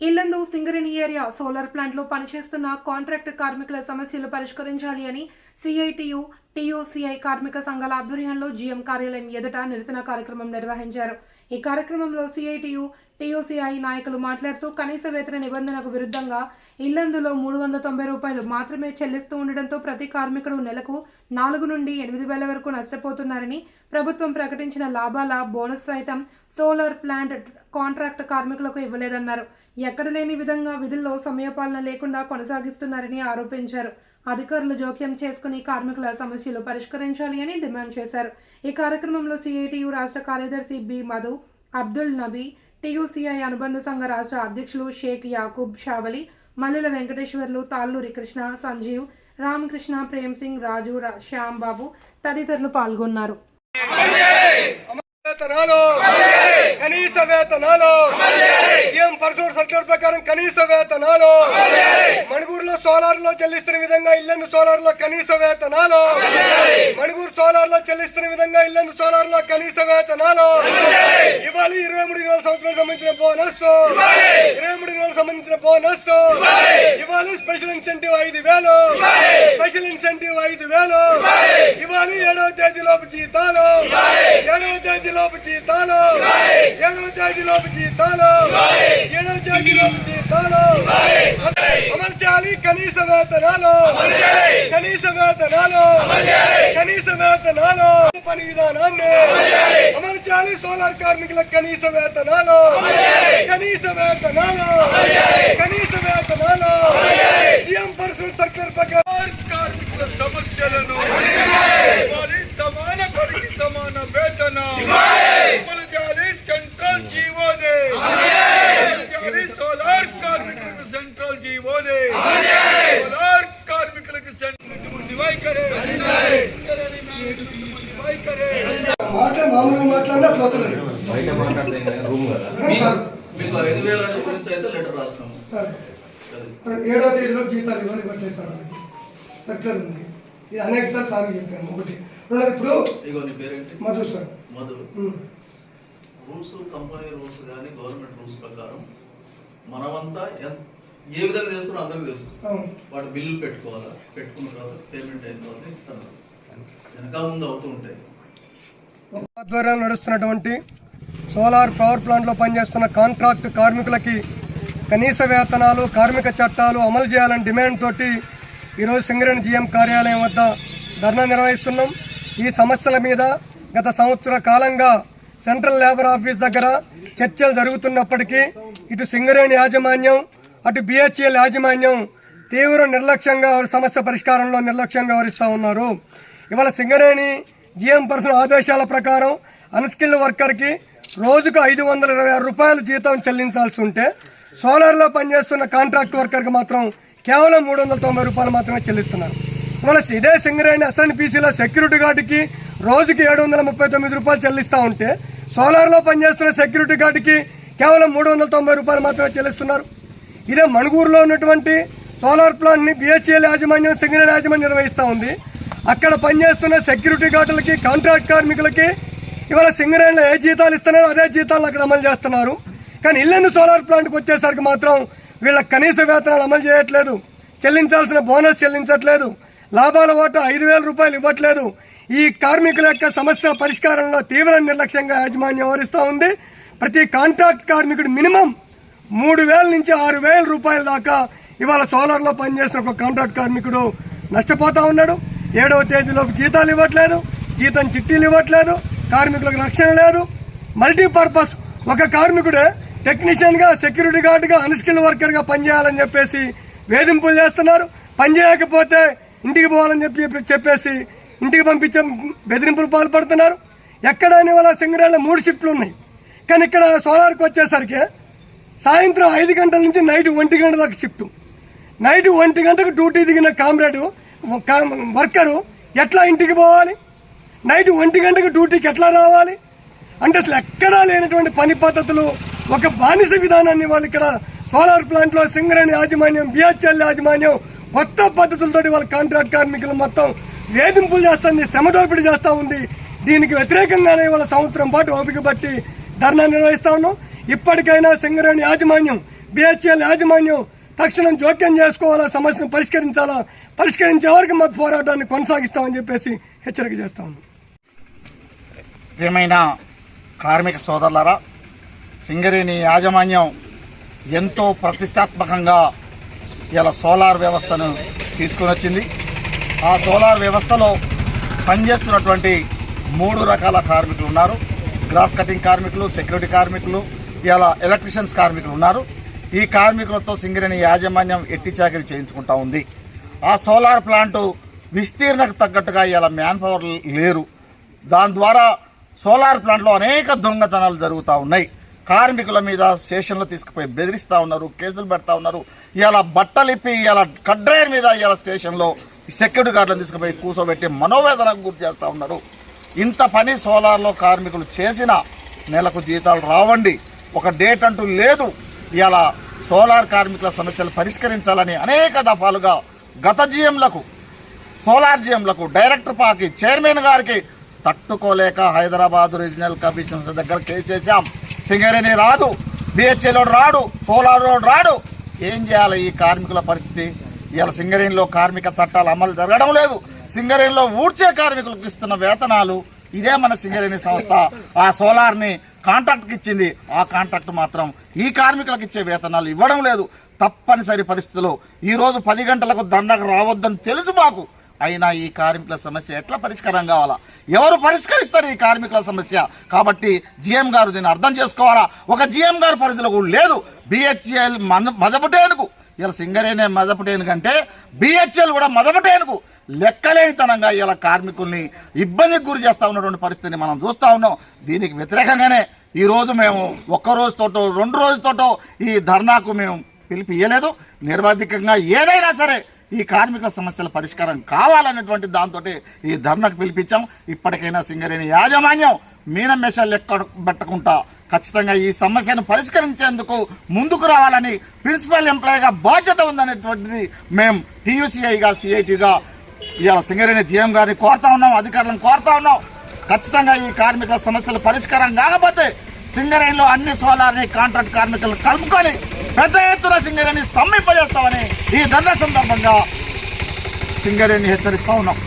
Yellandu Singareni area solar ప్లాంట్లో పనిచేస్తున్న contract కార్మికుల సమస్యలు పరిష్కరించాలి అని సిఐటియు టీయూసీఐ కార్మిక సంఘాల ఆధ్వర్యంలో జీఎం కార్యాలయం ఎదుట నిరసన కార్యక్రమం నిర్వహించారు. ఈ కార్యక్రమంలో సిఐటియు టీయూసీఐ నాయకులు మాట్లాడుతూ కనీస వేతన నిబంధనకు విరుద్ధంగా ఇల్లందులో మూడు వందల తొంభై రూపాయలు మాత్రమే చెల్లిస్తూ ఉండడంతో ప్రతి కార్మికుడు నెలకు నాలుగు నుండి ఎనిమిది వేల వరకు నష్టపోతున్నారని ప్రభుత్వం ప్రకటించిన లాభాల బోనస్ సైతం సోలార్ ప్లాంట్ కాంట్రాక్ట్ కార్మికులకు ఇవ్వలేదన్నారు. ఎక్కడ లేని విధంగా విధుల్లో సమయపాలన లేకుండా కొనసాగిస్తున్నారని ఆరోపించారు. అధికారులు జోక్యం చేసుకుని కార్మికుల సమస్యలు పరిష్కరించాలి అని డిమాండ్ చేశారు. ఈ కార్యక్రమంలో సిఐటియు రాష్ట్ర కార్యదర్శి బి మధు అబ్దుల్ నబీ టీయూసీఐ అనుబంధ సంఘ రాష్ట్ర అధ్యక్షులు షేక్ యాకూబ్ షావలి మల్లుల వెంకటేశ్వర్లు తాళ్ళూరి కృష్ణ సంజీవ్ రామకృష్ణ ప్రేమ్ సింగ్ రాజు శ్యాంబాబు తదితరులు పాల్గొన్నారు. కనీస వేతనాలు. ఏం పర్సూర్ సర్క్యులర్ ప్రకారం కనీస వేతనాలు. మణిగూరులో సోలార్లో చెల్లిస్తున్న విధంగా ఇల్లందు సోలార్లో కనీస వేతనాలు. మణిగూరు సోలార్లో చెల్లిస్తున్న విధంగా ఇల్లందు సోలార్లో కనీస వేతనాలు. ఇవ్వాలి ఇరవై మూడు ఇరవై సంవత్సరాలకు సంబంధించిన బోనస్. ఇరవై మూడు ఇరవై సంబంధించిన బోనస్. ఇవ్వాలి స్పెషల్ ఇన్సెంటివ్ ఐదు వేలు. స్పెషల్ ఇన్సెంటివ్ ఐదు వేలు. ఇవ్వాలి ఏడవ తేదీ లోపు జీతాలు. ఏడవ తేదీలోపు జీతాలు. ఏడవ తేదీలోపు జీతాలు ఏడవ తేదీలోపు జీతాలు అమలు చేయాలి కనీస వేతనాలు. కనీస వేతనాలు. కనీస వేతనాలు. పని విధానాన్ని అమలు చేయాలి సోలార్ కార్మికులకు కనీస వేతనాలు. కనీస వేతనాలు. కనీస వేతనాలు. సీఎం పర్సనల్ సర్కిల్ ప్రకారం కార్మికుల సమస్యలను ఇవ్వాలి సమాన పనికి సమాన వేతన అమలు చేయాలి సెంట్రల్ జీవోనే అమలు చేయాలి సోలార్ కార్మికులకు సెంట్రల్ జీవోనే సోలార్ కార్మికులకు సెంట్రల్ వైఖరే వైఖరే మాట మామూలుగా మాట్లాడినా పోతున్నారు బయట మాట్లాడితే రూమ్ కదా. మీకు ఐదు వేల గురించి అయితే లెటర్ రాస్తున్నాము ఏడో తేదీలో జీతాలు ఇవ్వాలి ఇవ్వట్లేదు సార్. సర్క్యులర్ ఉంది. ఇది అనేక సార్ సార్ చెప్పాను ఒకటి. రెండోది ఇప్పుడు ఇగో నీ పేరేంటి? Madhu sir. Madhu. Rules company rules కానీ గవర్నమెంట్ రూల్స్ ప్రకారం మనమంతా ఏ విధంగా చేస్తున్నారో అందరికీ తెలుసు. వాడు బిల్లు పెట్టుకోవాలా? పెట్టుకున్న తర్వాత పేమెంట్ అయిన తర్వాత ఇస్తాను వెనక ముందు అవుతూ ఉంటాయి. ఆధ్వర్యంలో నడుస్తున్నటువంటి సోలార్ పవర్ ప్లాంట్లో పనిచేస్తున్న కాంట్రాక్ట్ కార్మికులకి కనీస వేతనాలు కార్మిక చట్టాలు అమలు చేయాలని డిమాండ్ తోటి ఈరోజు సింగరేణి జీఎం కార్యాలయం వద్ద ధర్నా నిర్వహిస్తున్నాం. ఈ సమస్యల మీద గత సంవత్సర కాలంగా సెంట్రల్ లేబర్ ఆఫీస్ దగ్గర చర్చలు జరుగుతున్నప్పటికీ ఇటు సింగరేణి యాజమాన్యం అటు బిహెచ్ఎల్ యాజమాన్యం తీవ్ర నిర్లక్ష్యంగా వారి సమస్య పరిష్కారంలో నిర్లక్ష్యంగా వ్యవహరిస్తూ ఉన్నారు. ఇవాళ సింగరేణి జిఎం పర్సన్ ఆదేశాల ప్రకారం అన్స్కిల్డ్ వర్కర్కి రోజుకు ఐదు వందల ఇరవై ఆరు రూపాయలు జీతం చెల్లించాల్సి ఉంటే సోలార్లో పనిచేస్తున్న కాంట్రాక్ట్ వర్కర్కి మాత్రం కేవలం మూడు వందల తొంభై రూపాయలు మాత్రమే చెల్లిస్తున్నారు. మన ఇదే సింగరేణి ఎస్ఎన్పిసిలో సెక్యూరిటీ గార్డుకి రోజుకి ఏడు వందల ముప్పై తొమ్మిది రూపాయలు చెల్లిస్తూ ఉంటే సోలార్లో పనిచేస్తున్న సెక్యూరిటీ గార్డుకి కేవలం మూడు వందల తొంభై రూపాయలు మాత్రమే చెల్లిస్తున్నారు. ఇదే మణుగూరులో ఉన్నటువంటి సోలార్ ప్లాంట్ని బిహెచ్ఎల్ యాజమాన్యం సింగరేణి యాజమాన్యం నిర్వహిస్తూ ఉంది. అక్కడ పనిచేస్తున్న సెక్యూరిటీ గార్డులకి కాంట్రాక్ట్ కార్మికులకి ఇవాళ సింగరేణిలో ఏ జీతాలు ఇస్తున్నారో అదే జీతాలు అక్కడ అమలు చేస్తున్నారు. కానీ ఇల్లెందు సోలార్ ప్లాంట్కి వచ్చేసరికి మాత్రం వీళ్ళ కనీస వేతనాలు అమలు చేయట్లేదు. చెల్లించాల్సిన బోనస్ చెల్లించట్లేదు. లాభాల వాటా ఐదు వేల రూపాయలు ఇవ్వట్లేదు. ఈ కార్మికుల యొక్క సమస్య పరిష్కారంలో తీవ్ర నిర్లక్ష్యంగా యాజమాన్యం వహిస్తూ ఉంది. ప్రతి కాంట్రాక్ట్ కార్మికుడు మినిమం మూడు వేల నుంచి ఆరు వేల రూపాయల దాకా ఇవాళ సోలార్లో పనిచేసిన ఒక కాంట్రాక్ట్ కార్మికుడు నష్టపోతూ ఉన్నాడు. ఏడవ తేదీలోపు జీతాలు ఇవ్వట్లేదు జీతం చిట్టీలు ఇవ్వట్లేదు కార్మికులకు రక్షణ లేదు. మల్టీపర్పస్ ఒక కార్మికుడే టెక్నీషియన్గా సెక్యూరిటీ గార్డుగా అన్స్కిల్డ్ వర్కర్గా పనిచేయాలని చెప్పేసి వేధింపులు చేస్తున్నారు. పని చేయకపోతే ఇంటికి పోవాలని చెప్పి చెప్పేసి ఇంటికి పంపించే బెదిరింపులు పాల్పడుతున్నారు. ఎక్కడైనా వాళ్ళ సింగరేళ్ళ మూడు షిఫ్ట్లు ఉన్నాయి. కానీ ఇక్కడ సోలార్కి వచ్చేసరికి సాయంత్రం ఐదు గంటల నుంచి నైట్ ఒంటి గంట దాకా షిఫ్ట్. నైట్ ఒంటి గంటకు డ్యూటీ దిగిన కామ్రేడు వర్కరు ఎట్లా ఇంటికి పోవాలి? నైట్ ఒంటి గంటకు డ్యూటీకి ఎట్లా రావాలి? అంటే అసలు ఎక్కడా లేనటువంటి పని పద్ధతులు ఒక బానిస విధానాన్ని వాళ్ళు ఇక్కడ సోలార్ ప్లాంట్లో సింగరేణి యాజమాన్యం బిహెచ్ఎల్ యాజమాన్యం కొత్త పద్ధతులతోటి వాళ్ళ కాంట్రాక్ట్ కార్మికులు మొత్తం వేధింపులు చేస్తుంది శ్రమ దోపిడీ చేస్తూ ఉంది. దీనికి వ్యతిరేకంగానే వాళ్ళ సంవత్సరం పాటు ఓపిక బట్టి ధర్నా నిర్వహిస్తా ఉన్నాం. ఇప్పటికైనా సింగరేణి యాజమాన్యం బిహెచ్ఎల్ యాజమాన్యం తక్షణం జోక్యం చేసుకోవాలా సమస్యను పరిష్కరించాలా? పరిష్కరించే వరకు మా పోరాటాన్ని కొనసాగిస్తామని చెప్పేసి హెచ్చరిక చేస్తా ఉన్నాం. ప్రియమైన కార్మిక సోదరులారా సింగరేణి యాజమాన్యం ఎంతో ప్రతిష్టాత్మకంగా ఇలా సోలార్ వ్యవస్థను తీసుకుని వచ్చింది. ఆ సోలార్ వ్యవస్థలో పనిచేస్తున్నటువంటి మూడు రకాల కార్మికులు ఉన్నారు. గ్రాస్ కటింగ్ కార్మికులు సెక్యూరిటీ కార్మికులు ఇలా ఎలక్ట్రీషియన్స్ కార్మికులు ఉన్నారు. ఈ కార్మికులతో సింగరేణి యాజమాన్యం ఎట్టి చాకరీ చేయించుకుంటా ఉంది. ఆ సోలార్ ప్లాంటు విస్తీర్ణకు తగ్గట్టుగా ఇలా మ్యాన్ పవర్ లేరు. దాని ద్వారా సోలార్ ప్లాంట్లో అనేక దొంగతనాలు జరుగుతూ ఉన్నాయి. కార్మికుల మీద స్టేషన్లో తీసుకుపోయి బెదిరిస్తూ ఉన్నారు కేసులు పెడతా ఉన్నారు. ఇలా బట్టలిప్పి ఇలా కడ్రైర్ మీద ఇలా స్టేషన్లో సెక్యూరిటీ గార్డులను తీసుకుపోయి కూర్చోబెట్టి మనోవేదనకు గురి చేస్తూ ఉన్నారు. ఇంత పని సోలార్లో కార్మికులు చేసిన నెలకు జీతాలు రావండి. ఒక డేట్ అంటూ లేదు. ఇలా సోలార్ కార్మికుల సమస్యలు పరిష్కరించాలని అనేక దఫాలుగా గత జీఎంలకు సోలార్ జీఎంలకు డైరెక్టర్ పాకి చైర్మన్ గారికి తట్టుకోలేక హైదరాబాద్ రీజనల్ కమిషనర్ దగ్గర కేసేసాం సింగరేణి రాదు బిహెచ్ఎల్ రాడు సోలార్ రోడ్ రాడు. ఏం చేయాలి ఈ కార్మికుల పరిస్థితి? ఇవాళ సింగరేణిలో కార్మిక చట్టాలు అమలు జరగడం లేదు. సింగరేణిలో ఊడ్చే కార్మికులకు ఇస్తున్న వేతనాలు ఇదే మన సింగరేణి సంస్థ. ఆ సోలార్ని కాంట్రాక్ట్కి ఇచ్చింది. ఆ కాంట్రాక్ట్ మాత్రం ఈ కార్మికులకు ఇచ్చే వేతనాలు ఇవ్వడం లేదు. తప్పనిసరి పరిస్థితిలో ఈరోజు పది గంటలకు దండకు రావద్దని తెలుసు మాకు. అయినా ఈ కార్మికుల సమస్య ఎట్లా పరిష్కారం కావాలా? ఎవరు పరిష్కరిస్తారు ఈ కార్మికుల సమస్య? కాబట్టి జిఎం గారు దీన్ని అర్థం చేసుకోవాలా? ఒక జిఎం గారు పరిధిలో కూడా లేదు. బిహెచ్ఎల్ మన మదపటేనుకు. ఇలా సింగరేనే మదపటేనుకంటే బిహెచ్ఎల్ కూడా మదపటేనుకు. లెక్కలేనితనంగా ఇలా కార్మికుల్ని ఇబ్బందికి గురి చేస్తా ఉన్నటువంటి పరిస్థితిని మనం చూస్తా ఉన్నాం. దీనికి వ్యతిరేకంగానే ఈరోజు మేము ఒక్క రోజుతోటో రెండు రోజుతోటో ఈ ధర్నాకు మేము పిలిపి నిర్వాధికంగా ఏదైనా సరే ఈ కార్మికుల సమస్యల పరిష్కారం కావాలన్నటువంటి దాంతో ఈ ధర్నాకు పిలిపించాం. ఇప్పటికైనా సింగరేణి యాజమాన్యం మీనం మెషాలు లెక్క పెట్టకుండా ఖచ్చితంగా ఈ సమస్యను పరిష్కరించేందుకు ముందుకు రావాలని ప్రిన్సిపల్ ఎంప్లాయీగా బాధ్యత ఉందనేటువంటిది మేము టీయూసీఐగా సిఐటిగా ఇవాళ సింగరేణి జీఎం గారిని కోరుతా ఉన్నాం అధికారులను కోరుతా ఉన్నాం. ఖచ్చితంగా ఈ కార్మికుల సమస్యల పరిష్కారం కాకపోతే సింగరేణిలో అన్ని సోలార్ని కాంట్రాక్ట్ కార్మికులను కలుపుకొని పెద్ద ఎత్తున సింగరేణి స్తంభింపజేస్తామని ఈ దండ సందర్భంగా సింగరేణి హెచ్చరిస్తా ఉన్నాం.